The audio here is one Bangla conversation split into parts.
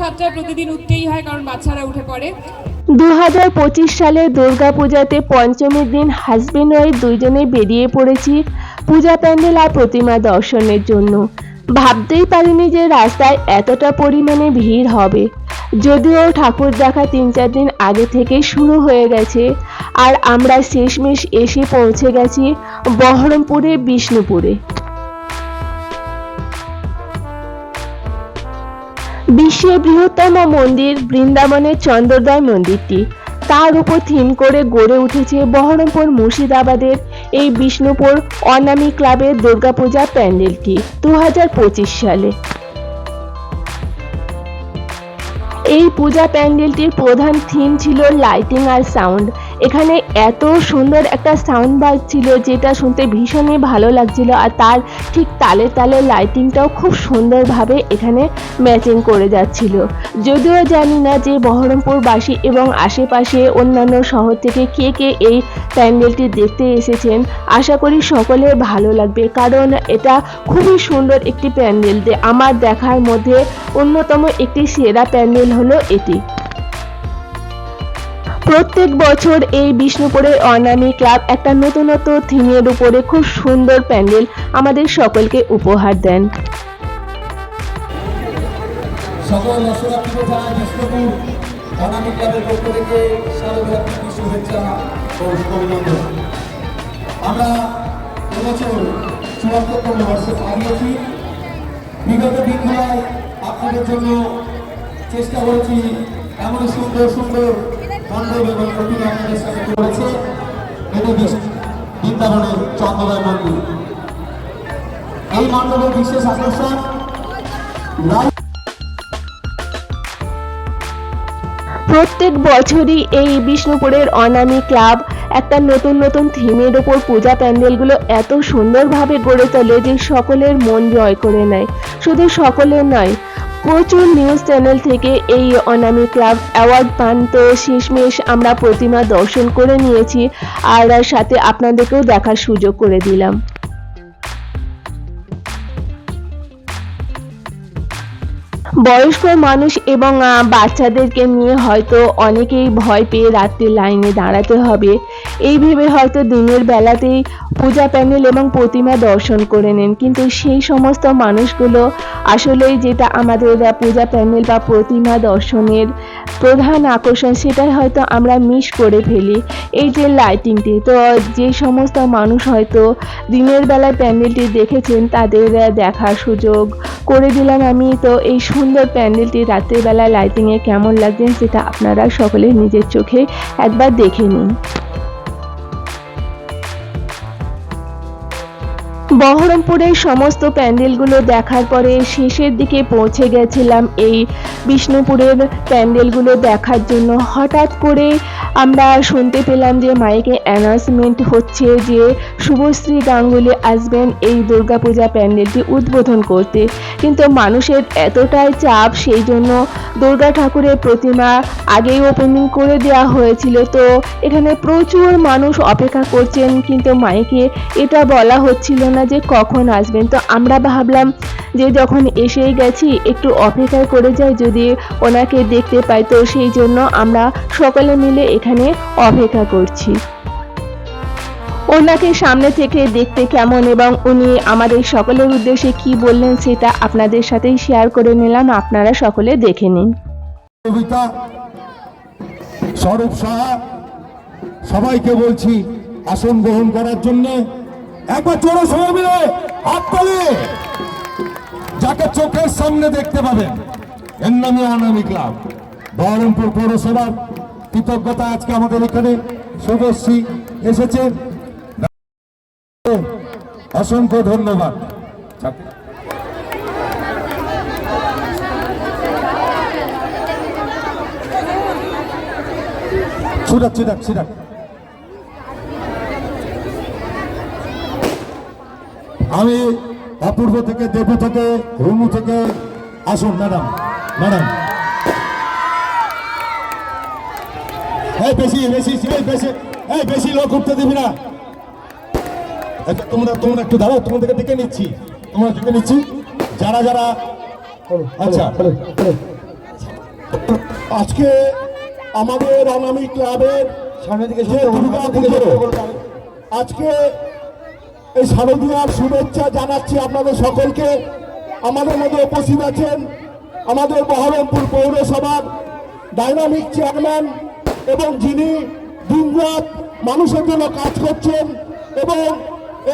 সাতটায় প্রতিদিন উঠতেই হয়, কারণ বাচ্চারা উঠে পড়ে। দু হাজার পঁচিশ সালে দুর্গাপূজাতে পঞ্চমীর দিন হাজবেন্ড ওয়াইফ দুইজনে বেরিয়ে পড়েছি পূজা প্যান্ডেল আর প্রতিমা দর্শনের জন্য। ভাবতেই পারিনি যে রাস্তায় এতটা পরিমাণে ভিড় হবে। যদিও ঠাকুর দেখা তিন চার দিন আগে থেকে শুরু হয়ে গেছে, আর আমরা শেষমেশ এসে পৌঁছে গেছি বহরমপুরে, বিষ্ণুপুরে। বিশ্বের বৃহত্তম মন্দির বৃন্দাবনের চন্দ্রদয় মন্দিরটি। তার উপর থিম করে গড়ে উঠেছে বহরমপুর মুর্শিদাবাদের এই বিষ্ণুপুর অনামী ক্লাবের দুর্গাপূজা প্যান্ডেলটি দু হাজার পঁচিশ সালে। এই পূজা প্যান্ডেলটির প্রধান থিম ছিল লাইটিং আর সাউন্ড। এখানে এত সুন্দর একটা সাউন্ড বাজছিল যেটা শুনতে ভীষণই ভালো লাগছিল আর তার ঠিক তালে তালে লাইটিংটাও খুব সুন্দরভাবে এখানে ম্যাচিং করে যাচ্ছিল। যদিও জানি না যে বহরমপুরবাসী এবং আশেপাশে অন্যান্য শহর থেকে কে কে এই প্যান্ডেলটি দেখতে এসেছেন, আশা করি সকলের ভালো লাগবে কারণ এটা খুবই সুন্দর একটি প্যান্ডেল। আমার দেখার মধ্যে অন্যতম একটি সেরা প্যান্ডেল হলো এটি। প্রত্যেক বছর এই বিষ্ণুপুরের অনামী ক্লাব একটা নতুনত্ব থিমের উপরে খুব সুন্দর প্যান্ডেল আমাদের সকলকে উপহার দেন। সকল বিষ্ণুপুর আপনাদের জন্য চেষ্টা করেছি এমন সুন্দর সুন্দর মণ্ডপ এবং সাথে বৃন্দাবনের চন্দ্রদয় এই বিশেষ আকর্ষণ প্রত্যেক বছরই এই বিষ্ণুপুরের অনামী ক্লাব একটা নতুন নতুন থিমের ওপর পূজা প্যান্ডেলগুলো এত সুন্দরভাবে গড়ে তোলে যে সকলের মন জয় করে নেয়। শুধু সকলের নয় প্রচুর নিউজ চ্যানেল থেকে এই অনামী ক্লাব অ্যাওয়ার্ড পান। তো শেষমেশ আমরা প্রতিমা দর্শন করে নিয়েছি আর সাথে আপনাদেরকেও দেখার সুযোগ করে দিলাম। বয়স্ক মানুষ এবং বাচ্চাদেরকে নিয়ে হয়তো অনেকেই ভয় পেয়ে রাত্রে লাইনে দাঁড়াতে হবে। এই ভেবে হয়তো দিনের বেলাতেই পূজা প্যান্ডেল এবং প্রতিমা দর্শন করে নেন। কিন্তু সেই সমস্ত মানুষগুলো আসলেই যেটা আমাদের পূজা প্যান্ডেল বা প্রতিমা দর্শনের প্রধান আকর্ষণ, সেটাই হয়তো আমরা মিস করে ফেলি। এই যে লাইটিংটি তো যে সমস্ত মানুষ হয়তো দিনের বেলায় প্যান্ডেলটি দেখেছেন, তাদের দেখার সুযোগ করে দিলাম আমি। তো এই সুন্দর প্যান্ডেলটি রাতের বেলা লাইটিংয়ে কেমন লাগছেন সেটা আপনারা সকলে নিজের চোখে একবার দেখে নিন। বহরমপুরের সমস্ত প্যান্ডেলগুলো দেখার পরে শেষের দিকে পৌঁছে গেছিলাম এই বিষ্ণুপুরের প্যান্ডেলগুলো দেখার জন্য। হঠাৎ করে আমরা শুনতে পেলাম যে মাইকে অ্যানাউন্সমেন্ট হচ্ছে যে শুভশ্রী গাঙ্গুলি আসবেন এই দুর্গাপূজা প্যান্ডেলটি উদ্বোধন করতে। কিন্তু মানুষের এতটাই চাপ, সেই জন্য দুর্গা ঠাকুরের প্রতিমা আগেই ওপেনিং করে দেওয়া হয়েছিল। তো এখানে প্রচুর মানুষ অপেক্ষা করছেন, কিন্তু মাইকে এটা বলা হচ্ছিল না যে কখন আসবেন? তো আমরা ভাবলাম যে যখন এসেই গেছি, একটু অপেক্ষা করে যাই যদি ওনাকে দেখতে পাই। তো সেই জন্য আমরা সকলে মিলে এখানে অপেক্ষা করছি। ওনাকে সামনে থেকে দেখতে কেমন এবং উনি আমাদের সকলের উদ্দেশ্যে কি বললেন সেটা আপনাদের সাথেই শেয়ার করে নিলাম। আপনারা সকলে দেখে নিন। সাহা, সবাইকে বলছি আসন গ্রহণ করার জন্য একবার চোরো সবাই মিলে হাত তালে যাকে চোখের সামনে দেখতে পাবেন, এর নামে অনামী ক্লাব। বহরমপুর পৌরসভার কৃতজ্ঞতা আজকে আমাদের এখানে শুভশ্রী এসেছেন অসংখ্য ধন্যবাদ। ছিটাক ছিটাক ছিটাক। আমি অপূর্ব থেকে দেবু থেকে রুমু থেকে আসুন ম্যাডাম ম্যাডাম। এই বেশি বেশি এই বেশি এই বেশি লোক উঠতে দিবি না। আচ্ছা, তোমরা তোমরা একটু দাঁড়াও তোমাদেরকে ডেকে নিচ্ছি। তোমরা ডেকে নিচ্ছি। যারা যারা আচ্ছা। আজকে আমাদের অনামী ক্লাবের দুর্গা পুজো আজকে এই শারদীয়ার শুভেচ্ছা জানাচ্ছি আপনাদের সকলকে। আমাদের মধ্যে উপস্থিত আছেন আমাদের বহরমপুর পৌরসভার ডাইনামিক চেয়ারম্যান এবং যিনি দিনরাত মানুষের জন্য কাজ করছেন এবং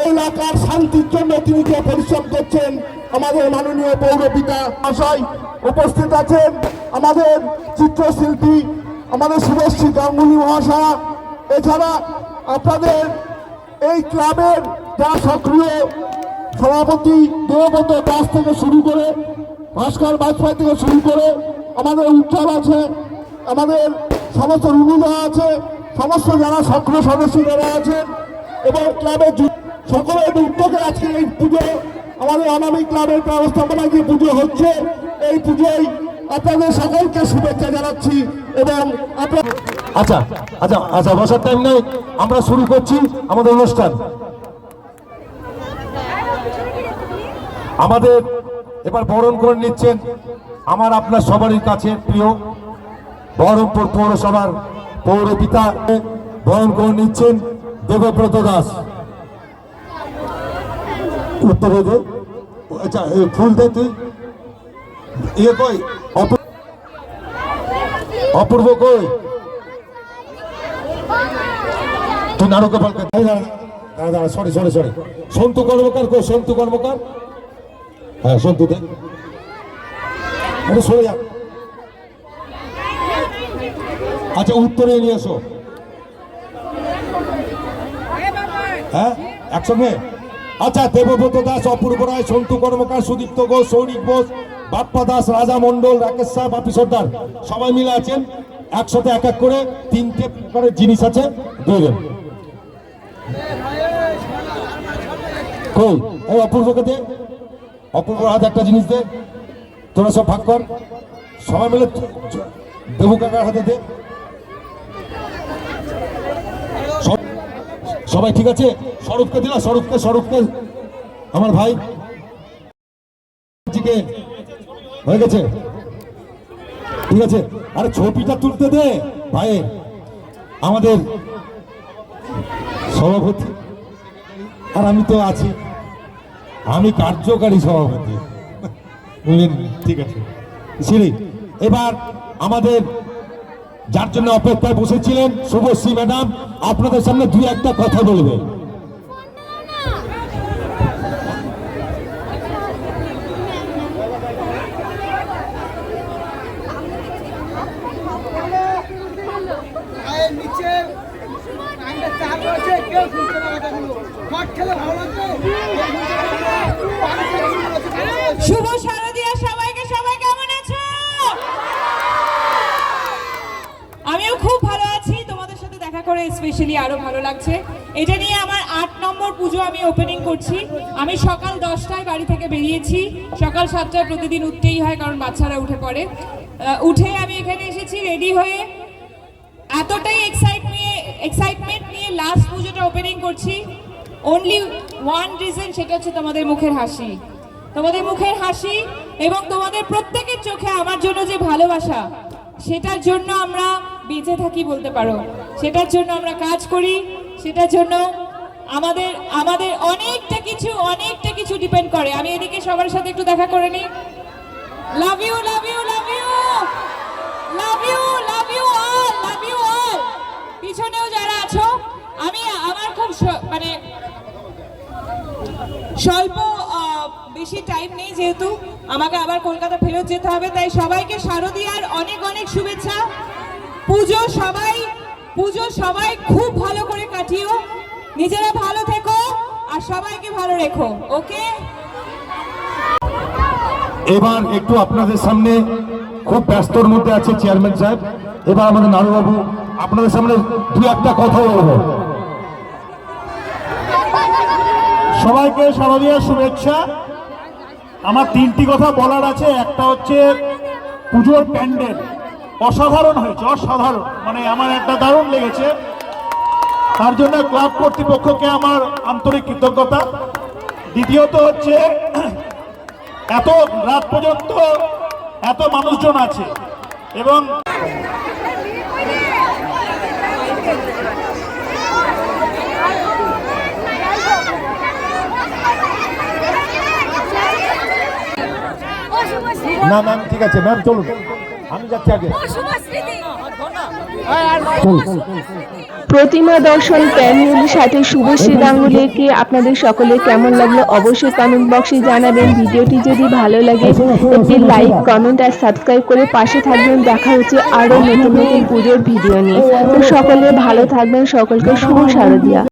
এলাকার শান্তির জন্য তিনি যে পরিশ্রম করছেন, আমাদের মাননীয় পৌরপিতা মহাশয় উপস্থিত আছেন। আমাদের চিত্রশিল্পী, আমাদের শুভশ্রী গাঙ্গুলি মহাশয়া, এছাড়া আপনাদের এই ক্লাবের যা সক্রিয় সভাপতি দেবব্রত দাস থেকে শুরু করে ভাস্কর বাজপেয়ী থেকে শুরু করে আমাদের উজ্জ্বল আছে, আমাদের সমস্ত রুনুদা আছে, সমস্ত যারা সক্রিয় সদস্য যারা আছেন এবং ক্লাবের সকলের উদ্যোগে আজকে এই পুজো, আমাদের অনামী ক্লাবের ব্যবস্থাপনায় যে পুজো হচ্ছে, এই পুজোয় আপনাদের সকলকে শুভেচ্ছা জানাচ্ছি এবং আচ্ছা আচ্ছা আচ্ছা বসার টাইম নেই। আমরা শুরু করছি আমাদের অনুষ্ঠান। আমাদের এবার বরণ করে নিচ্ছেন আমার, আপনার সবারই কাছে প্রিয় বহরমপুর পৌরসভার পৌরপিতা। বরণ করে নিচ্ছেন দেবব্রত দাস। উত্তরে আচ্ছা ফুল দে তুই ইয়ে কই? অপূর্ব কই তুই নারকে পালকে দাঁড়া দাঁড়া sorry sorry sorry Santu Karmakar কো, সন্তু কর্মকার? হ্যাঁ সন্তু দে। সরে যা। আচ্ছা উত্তরে নিয়ে এসো। হ্যাঁ একসঙ্গে? আচ্ছা দেবব্রত দাস, অপূর্ব রায়, সন্তু কর্মকার, সুদীপ্ত ঘোষ, সৌরিক বোস বাপ্পা দাস রাজা মন্ডল রাকেশ শাহ বাপি সর্দার, সবাই মিলে আছেন। একসাথে এক এক করে তিনটে প্রকারের জিনিস আছে, দিয়ে দেন। কই? এই অপূর্বকে দে। অপূর্ব হাতে একটা জিনিস দে। সব ভাগ কর। সবাই মিলে দেবু কাকার হাতে দে। সব- সবাই ঠিক আছে? স্বরূপকে দিলা, স্বরূপকে স্বরূপকে। আমার ভাই। হয়ে গেছে। ঠিক আছে? আরে ছবিটা তুলতে দে, ভাই। আমাদের সভাপতি। আর আমি তো আছি। আমি কার্যকারী সভাপতি। বুঝলেন? ঠিক আছে। সিঁড়ি এবার আমাদের যার জন্য অপেক্ষায় বসেছিলেন শুভশ্রী ম্যাডাম, আপনাদের সামনে দুই একটা কথা বলবে পায়ের নিচে কানটা চাপ রয়েছে কেউ শুনতে না কথাগুলো মাঠ খেলে ভালো লাগবে শুভ শারদিয়া সবাইকে সবাই কেমন আছো আমিও খুব ভালো আছি তোমাদের সাথে দেখা করে স্পেশালি আরও ভালো লাগছে। এটা নিয়ে আমার আট নম্বর পুজো আমি ওপেনিং করছি। আমি সকাল দশটায় বাড়ি থেকে বেরিয়েছি। সকাল সাতটায় প্রতিদিন উঠতেই হয়, কারণ বাচ্চারা উঠে পড়ে। উঠে আমি এখানে এসেছি রেডি হয়ে। এতটাই এক্সাইট নিয়ে এক্সাইটমেন্ট নিয়ে লাস্ট পুজোটা ওপেনিং করছি। অনলি ওয়ান রিজন সেটা হচ্ছে তোমাদের মুখের হাসি। তোমাদের মুখের হাসি এবং তোমাদের প্রত্যেকের চোখে আমার জন্য যে ভালোবাসা, সেটার জন্য আমরা বেঁচে থাকি বলতে পারো। সেটার জন্য আমরা কাজ করি, সেটার জন্য আমাদের আমাদের অনেকটা কিছু অনেকটা কিছু ডিপেন্ড করে। আমি এদিকে সবার সাথে একটু দেখা করে নিই। Love you love you love you love you love you all love you all পিছনেও যারা আছো, আমি, আমার খুব মানে স্বল্প বেশি টাইম নেই যেহেতু। আমাকে আবার কলকাতা ফেরত যেতে হবে, তাই সবাইকে শারদীয়ার অনেক অনেক শুভেচ্ছা। পুজো সবাই পুজো সবাই খুব ভালো করে কাটিও। নিজেরা ভালো থেকো আর সবাইকে ভালো রেখো, ওকে? এবার একটু আপনাদের সামনে খুব ব্যস্তর মধ্যে আছে চেয়ারম্যান সাহেব। এবার আমাদের নারুবাবু আপনাদের সামনে দু একটা কথা বলব। সবাইকে শারদীয় শুভেচ্ছা। আমার তিনটি কথা বলার আছে। একটা হচ্ছে পুজোর প্যান্ডেল। অসাধারণ হয়েছে, অসাধারণ। মানে আমার একটা দারুণ লেগেছে। তার জন্য ক্লাব কর্তৃপক্ষকে আমার আন্তরিক কৃতজ্ঞতা। দ্বিতীয়ত হচ্ছে, এত রাত পর্যন্ত এত মানুষজন আছে এবং না ম্যাম ঠিক আছে, ম্যাম, চলুন। প্রতিমা দর্শন প্যান্ডেলের সাথে শুভশ্রী গাঙ্গুলিকে আপনাদের সকলে কেমন লাগল অবশ্যই কমেন্ট বক্সে জানাবেন। ভিডিওটি যদি ভালো লাগে, একটি লাইক কমেন্ট আর সাবস্ক্রাইব করে পাশে থাকবেন। দেখা হচ্ছে আরও নতুন নতুন পুজোর ভিডিও নিয়ে। তো সকলে ভালো থাকবেন, সকলকে শুভ শারদিয়া।